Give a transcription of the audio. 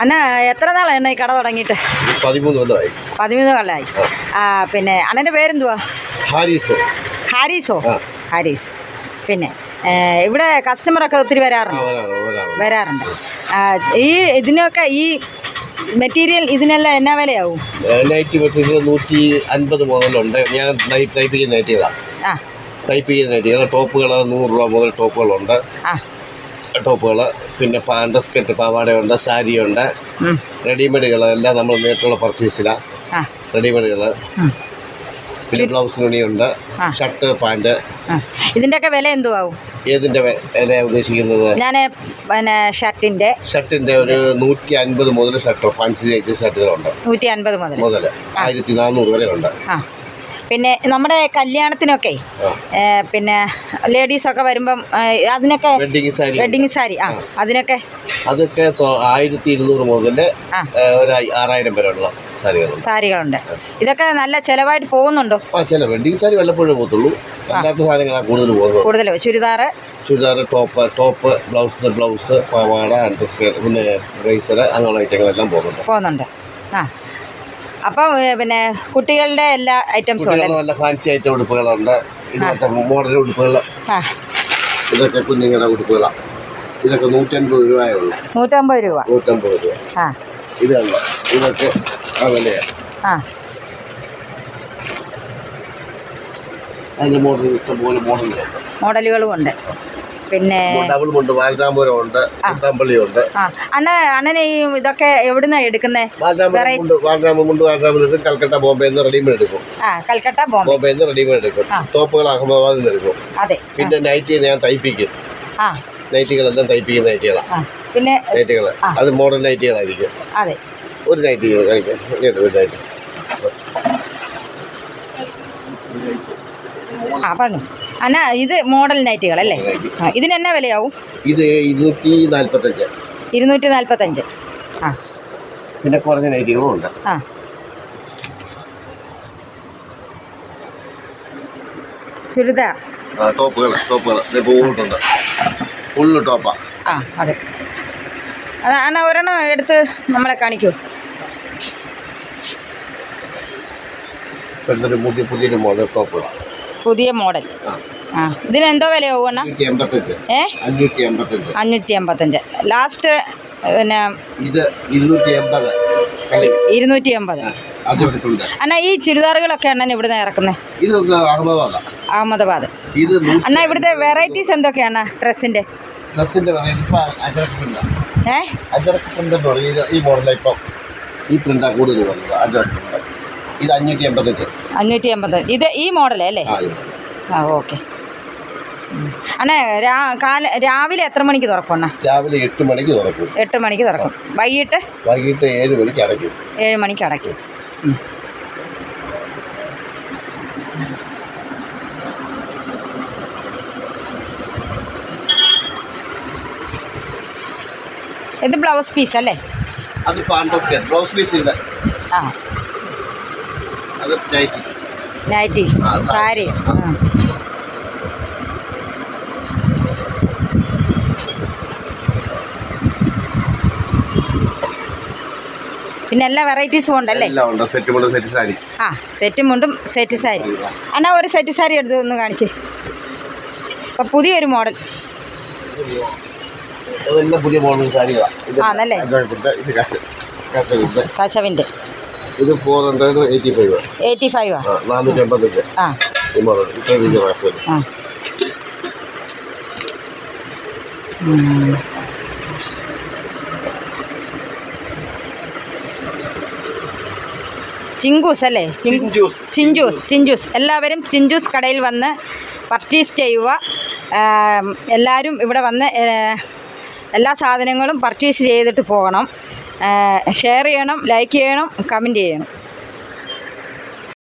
അന്ന എത്ര നാളാണ് ഈ കട തുടങ്ങിയിട്ട്? പതിമൂന്ന് കൊല്ലമായി. പതിമൂന്ന് കൊല്ലമായി. ആ. പിന്നെ അണ്ണന്റെ പേരെന്തുവാ? ഹാരിസ്. ഹാരീസോ? ഹാരിസ്. പിന്നെ ഇവിടെ കസ്റ്റമറൊക്കെ ഒത്തിരി വരാറുണ്ട്? വരാറ്, വരാറ്. വരാറുണ്ട്. ഈ ഇതിനൊക്കെ ഈ മെറ്റീരിയൽ ഇതിനെല്ലാം എന്നാ വിലയാവും? നൈറ്റ് മെറ്റീരിയൽ നൂറ്റി അൻപത് മുതലുണ്ട്. ഞാൻ ആ. ടൈപ്പ് ചെയ്യുന്ന നൈറ്റുകൾ ടോപ്പുകൾ നൂറ് രൂപ മുതൽ ടോപ്പുകളുണ്ട്. ആ. ടോപ്പുകൾ പിന്നെ പാന്റ് സ്കെട്ട് പാവാടയുണ്ട് സാരിയുണ്ട്. എല്ലാം നമ്മൾ നേരിട്ടുള്ള പർച്ചേസിലാണ് റെഡിമെയ്ഡുകൾ പിന്നെ ബ്ലൗസ് തുണിയുണ്ട് ഷർട്ട് പാന്റ് ഇതിന്റെ ഇതിന്റെയൊക്കെ വില എന്തുവാകും ഏതിന്റെ വില ഉദ്ദേശിക്കുന്നത്? ഞാൻ പിന്നെ ഷർട്ടിന്റെ. ഷർട്ടിന്റെ ഒരു നൂറ്റി അൻപത് മുതൽ ഷർട്ട് ഫാൻസി ഐറ്റം ഷർട്ടുകളുണ്ട്. നൂറ്റി അൻപത് മുതൽ. മുതൽ ആയിരത്തി നാനൂറ് വരെ ഉണ്ട് പിന്നെ നമ്മുടെ കല്യാണത്തിനൊക്കെ പിന്നെ ലേഡീസ് പിന്നെ ലേഡീസൊക്കെ വരുമ്പം അതിനൊക്കെ വെഡിങ് സാരി വെഡിങ് സാരി ആ. അതിനൊക്കെ അതൊക്കെ ആയിരത്തി ഇരുന്നൂറ് മുതൽ ഒരു ആറായിരം വരെ ഉള്ള സാരികളുണ്ട്. ഇതൊക്കെ നല്ല ചിലവായിട്ട് പോകുന്നുണ്ടോ? വെഡിങ് സാരി വല്ലപ്പോഴേ പോകത്തുള്ളൂ. അല്ലാത്ത സാധനങ്ങളാണ് കൂടുതൽ പോകുന്നത്. കൂടുതൽ. Churidar churidar top top blouse blouse പാവാട അണ്ടർ സ്കേർട്ട് പിന്നെ റൈസർ അങ്ങനെയുള്ള ഐറ്റങ്ങളെല്ലാം പോകുന്നുണ്ട്. പോകുന്നുണ്ട്. ആ. അപ്പം പിന്നെ കുട്ടികളുടെ എല്ലാ ഐറ്റംസും നല്ല ഫാൻസി ആയിട്ട് ഉടുപ്പുകളുണ്ട്. മോഡൽ ഉടുപ്പുകൾ. ഇതൊക്കെ കുഞ്ഞുങ്ങളുടെ ഉടുപ്പുകളാണ് ഇതൊക്കെ നൂറ്റൻപത് രൂപയേ ഉള്ളൂ. നൂറ്റമ്പത് രൂപ. നൂറ്റമ്പത് രൂപ. ആ. ഇതല്ല ഇതൊക്കെ ആ. മോഡലുകളും ഉണ്ട്. പിന്നെ ഉണ്ട് ഉണ്ട്. അണ്ണ അണ്ണനെ ഈ ഇതൊക്കെ എവിടുന്നാ എടുക്കുന്നേ? കൽക്കട്ട ബോംബെ നിന്ന് റെഡിമെയ്ഡ് എടുക്കും. ആ കൽക്കട്ട ബോംബെ. റെഡിമെയ്ഡ് എടുക്കും. ടോപ്പുകൾ അഹമ്മദാബാദിൽ നിന്ന് എടുക്കും. അതെ. പിന്നെ നൈറ്റി ഞാൻ തയ്പ്പിക്കും ആ. നൈറ്റികളെല്ലാം തയ്പ്പിക്കുന്ന നൈറ്റികളാണ് പിന്നെ നൈറ്റികൾ. അത് മോഡൽ നൈറ്റികളായിരിക്കും അതെ. ഒരു നൈറ്റ് കഴിക്കാം. ഒരു നൈറ്റ് ആ പറഞ്ഞു. അണ്ണ ഇത് മോഡൽ നൈറ്റുകൾ അല്ലേ? ഇതിന് എന്നാ വിലയാവും? ഇത് ഇരുന്നൂറ്റി നാൽപ്പത്തഞ്ച് ഇരുന്നൂറ്റി നാൽപ്പത്തഞ്ച് ആ. പിന്നെ കുറഞ്ഞ നൈറ്റുകളും ഉണ്ട്. ആ. ചുരിദാർ. ടോപ്പുകൾ ടോപ്പുകൾ ഫുള്ള് ടോപ്പാ ആ അതെ. അത് അണ്ണ ഒരെണ്ണം എടുത്ത് നമ്മളെ കാണിക്കൂ. പുതിയ മോഡൽ. ആ. ഇതിന് എന്തോ വിലയാവും അണ്ണ? ഏ? അഞ്ഞൂറ്റി എൺപത്തഞ്ച് അമ്പത്തഞ്ച് ലാസ്റ്റ് പിന്നെ ഇരുന്നൂറ്റി എൺപത് അണ്ണ ഈ ചുരിദാറുകളൊക്കെ അണ്ണൻ ഇവിടുന്ന് ഇറക്കുന്നത് അഹമ്മദാബാദ്. അണ്ണാ ഇവിടുത്തെ വെറൈറ്റീസ് എന്തൊക്കെയാണ് ഡ്രസ്സിന്റെ അജറക്ക് എന്ന് പറയും. ഈ ഇപ്പം ഈ പ്രിന്റാണ് കൂടുതൽ വന്നത് അജറക്ക് പ്രിന്റ് ഇത് അഞ്ഞൂറ്റി എൺപത്തഞ്ച് അഞ്ഞൂറ്റി ഇത് ഈ മോഡലേ അല്ലേ? ആ ഓക്കെ. അണ്ണേ രാ കാല രാവിലെ എത്ര മണിക്ക് തുറക്കും അണ്ണാ? രാവിലെ എട്ട് മണിക്ക് തുറക്കും. എട്ട് മണിക്ക് തുറക്കും. വൈകിട്ട്? വൈകിട്ട് ഏഴ് മണിക്ക് അടയ്ക്കും. ഏഴ് മണിക്ക് അടയ്ക്കും. ഇത് ബ്ലൗസ് പീസ് അല്ലേ? അത് ബ്ലൗസ് പീസ് ആ. അത് നൈറ്റീസ്. നൈറ്റീസ് സാരീസ്. പിന്നെ എല്ലാ വെറൈറ്റീസും ഉണ്ടല്ലേ? എല്ലാം ഉണ്ട്. സെറ്റ് മുണ്ടും സെറ്റ് സാരി. ആ സെറ്റ് മുണ്ടും സെറ്റ് സാരി. അണ്ണാ ഒരു സെറ്റ് സാരി എടുത്ത് ഒന്ന് കാണിച്ചേ. അപ്പം പുതിയൊരു മോഡൽ അതെല്ലാം പുതിയ മോഡൽ സാരികളാണ് ഇത് കശവിന്റെ. Four hundred eighty five eighty five നാനൂറ്റി എൺപത്തഞ്ച് ആ. ഈ മോഡൽ ഇത്ര വലിയ പ്രാവശ്യം ഉം. ചിങ്കൂസ് അല്ലേ? ചിഞ്ചൂസ്. ചിഞ്ചൂസ് എല്ലാവരും ചിഞ്ചൂസ് കടയിൽ വന്ന് പർച്ചേസ് ചെയ്യുക. എല്ലാവരും ഇവിടെ വന്ന് എല്ലാ സാധനങ്ങളും പർച്ചേസ് ചെയ്തിട്ട് പോകണം. ഷെയർ ചെയ്യണം ലൈക്ക് ചെയ്യണം കമന്റ് ചെയ്യണം.